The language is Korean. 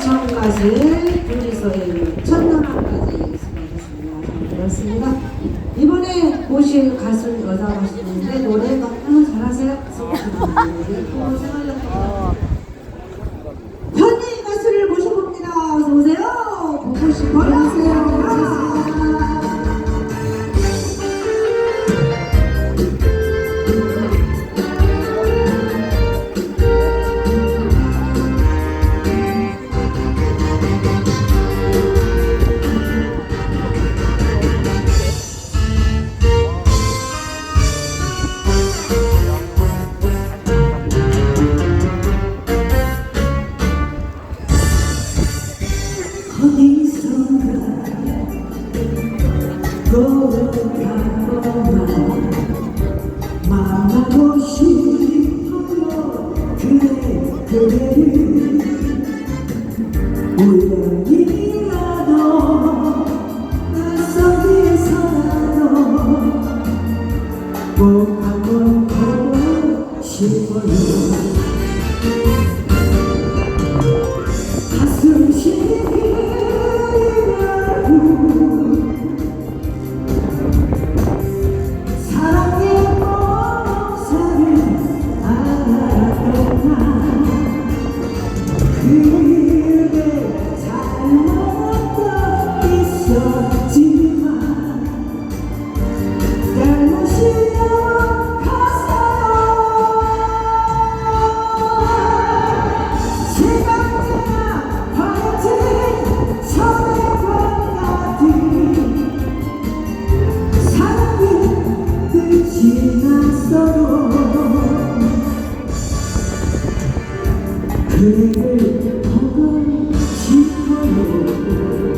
청까지 분리소의 첫남항까지 수고하셨습니다. 잘 들었습니다. 가수 어. 현인 가수를 모셔봅니다. 어서 오세요. 보고 싶어요. 걸로 그댈 보고 싶어요